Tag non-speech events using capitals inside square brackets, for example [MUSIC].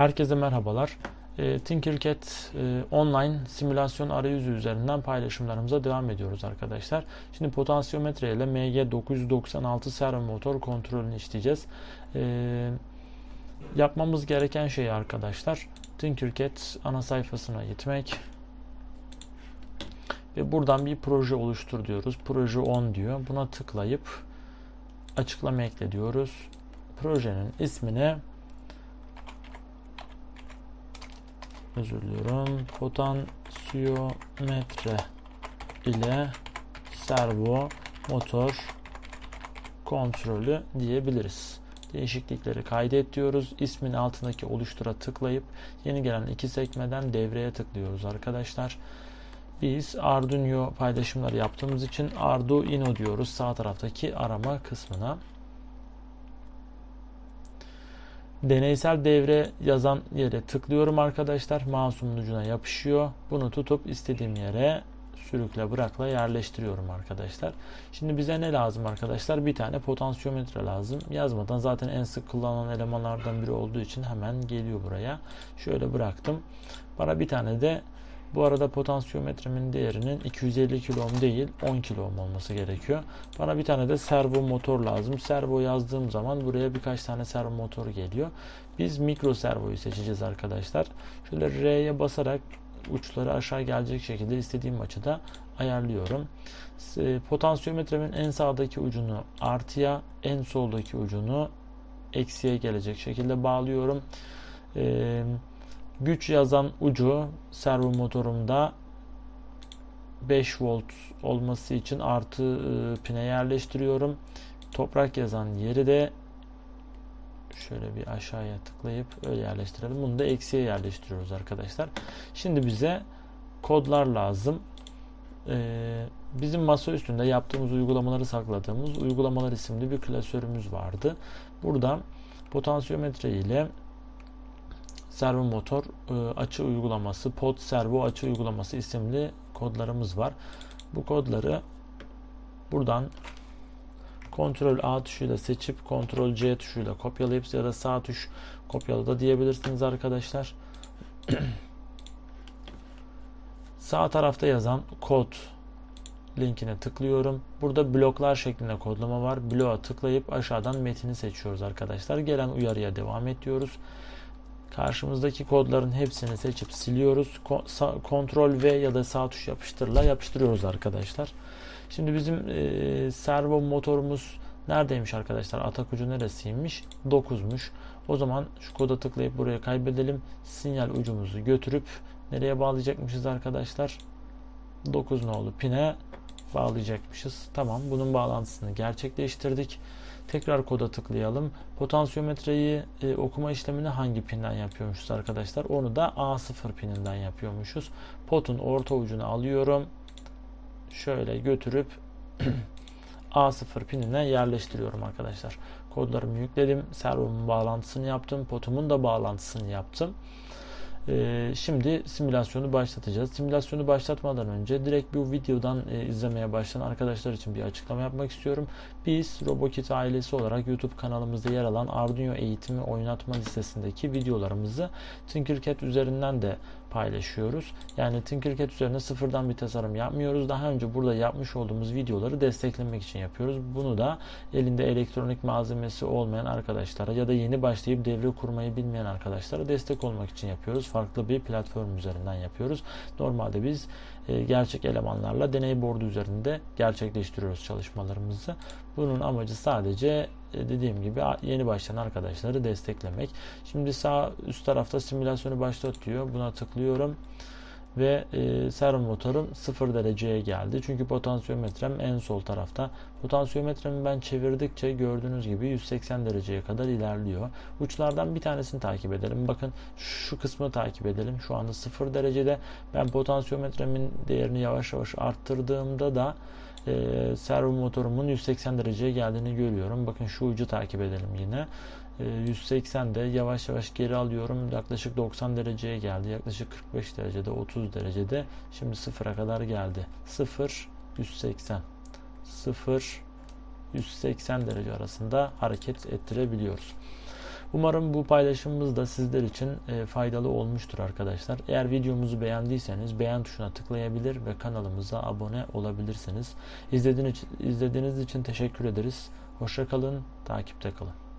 Herkese merhabalar. E, Tinkercad e, online simülasyon arayüzü üzerinden paylaşımlarımıza devam ediyoruz arkadaşlar. Şimdi potansiyometre ile MG996 servo motor kontrolünü işleyeceğiz. E, yapmamız gereken şey arkadaşlar Tinkercad ana sayfasına gitmek ve buradan bir proje oluştur diyoruz. Proje 10 diyor. Buna tıklayıp açıklama ekle diyoruz. Projenin ismini özür diliyorum. Potansiyometre ile servo motor kontrolü diyebiliriz. Değişiklikleri kaydet diyoruz. İsmin altındaki oluştura tıklayıp yeni gelen iki sekmeden devreye tıklıyoruz arkadaşlar. Biz Arduino paylaşımları yaptığımız için Arduino diyoruz sağ taraftaki arama kısmına. Deneysel devre yazan yere tıklıyorum arkadaşlar. Mouse'umun ucuna yapışıyor. Bunu tutup istediğim yere sürükle bırakla yerleştiriyorum arkadaşlar. Şimdi bize ne lazım arkadaşlar? Bir tane potansiyometre lazım. Yazmadan zaten en sık kullanılan elemanlardan biri olduğu için hemen geliyor buraya. Şöyle bıraktım. Bana bir tane de bu arada potansiyometremin değerinin 250 kilo ohm değil 10 kilo ohm olması gerekiyor. Bana bir tane de servo motor lazım. Servo yazdığım zaman buraya birkaç tane servo motor geliyor. Biz mikro servoyu seçeceğiz arkadaşlar. Şöyle R'ye basarak uçları aşağı gelecek şekilde istediğim açıda ayarlıyorum. Potansiyometremin en sağdaki ucunu artıya, en soldaki ucunu eksiye gelecek şekilde bağlıyorum. Ee, güç yazan ucu servo motorumda 5 volt olması için artı e, pine yerleştiriyorum. Toprak yazan yeri de şöyle bir aşağıya tıklayıp öyle yerleştirelim. Bunu da eksiye yerleştiriyoruz arkadaşlar. Şimdi bize kodlar lazım. Ee, bizim masa üstünde yaptığımız uygulamaları sakladığımız uygulamalar isimli bir klasörümüz vardı. Burada potansiyometre ile servo motor e, açı uygulaması, pod servo açı uygulaması isimli kodlarımız var. Bu kodları buradan Ctrl A tuşuyla seçip Ctrl C tuşuyla kopyalayıp ya da sağ tuş kopyala da diyebilirsiniz arkadaşlar. [CLEARS THROAT] sağ tarafta yazan kod linkine tıklıyorum. Burada bloklar şeklinde kodlama var. Bloğa tıklayıp aşağıdan metini seçiyoruz arkadaşlar. Gelen uyarıya devam ediyoruz. Karşımızdaki kodların hepsini seçip siliyoruz. Ctrl V ya da sağ tuş yapıştırla yapıştırıyoruz arkadaşlar. Şimdi bizim e, servo motorumuz neredeymiş arkadaşlar? Atak ucu neresiymiş? 9'muş. O zaman şu koda tıklayıp buraya kaybedelim. Sinyal ucumuzu götürüp nereye bağlayacakmışız arkadaşlar? 9 nolu pine bağlayacakmışız. Tamam bunun bağlantısını gerçekleştirdik. Tekrar koda tıklayalım. Potansiyometreyi e, okuma işlemini hangi pinden yapıyormuşuz arkadaşlar? Onu da A0 pininden yapıyormuşuz. Potun orta ucunu alıyorum. Şöyle götürüp [CLEARS THROAT] A0 pinine yerleştiriyorum arkadaşlar. Kodlarımı yükledim. Servomun bağlantısını yaptım. Potumun da bağlantısını yaptım. Ee, şimdi simülasyonu başlatacağız. Simülasyonu başlatmadan önce direkt bu videodan e, izlemeye başlayan arkadaşlar için bir açıklama yapmak istiyorum. Biz Robokit ailesi olarak YouTube kanalımızda yer alan Arduino eğitimi oynatma listesindeki videolarımızı Tinkercad üzerinden de paylaşıyoruz. Yani Tinkercad üzerine sıfırdan bir tasarım yapmıyoruz. Daha önce burada yapmış olduğumuz videoları desteklemek için yapıyoruz. Bunu da elinde elektronik malzemesi olmayan arkadaşlara ya da yeni başlayıp devre kurmayı bilmeyen arkadaşlara destek olmak için yapıyoruz. Bir platform üzerinden yapıyoruz. Normalde biz e, gerçek elemanlarla deney bordu üzerinde gerçekleştiriyoruz çalışmalarımızı. Bunun amacı sadece e, dediğim gibi yeni başlayan arkadaşları desteklemek. Şimdi sağ üst tarafta simülasyonu başlat diyor. Buna tıklıyorum ve e, servo motorum 0 dereceye geldi. Çünkü potansiyometrem en sol tarafta. Potansiyometremi ben çevirdikçe gördüğünüz gibi 180 dereceye kadar ilerliyor. Uçlardan bir tanesini takip edelim. Bakın şu kısmı takip edelim. Şu anda 0 derecede. Ben potansiyometremin değerini yavaş yavaş arttırdığımda da e, servo motorumun 180 dereceye geldiğini görüyorum. Bakın şu ucu takip edelim yine. 180'de yavaş yavaş geri alıyorum. Yaklaşık 90 dereceye geldi. Yaklaşık 45 derecede, 30 derecede. Şimdi sıfıra kadar geldi. 0 180 0 180 derece arasında hareket ettirebiliyoruz. Umarım bu paylaşımımız da sizler için e, faydalı olmuştur arkadaşlar. Eğer videomuzu beğendiyseniz beğen tuşuna tıklayabilir ve kanalımıza abone olabilirsiniz. İzlediğiniz için, teşekkür ederiz. Hoşçakalın, takipte kalın.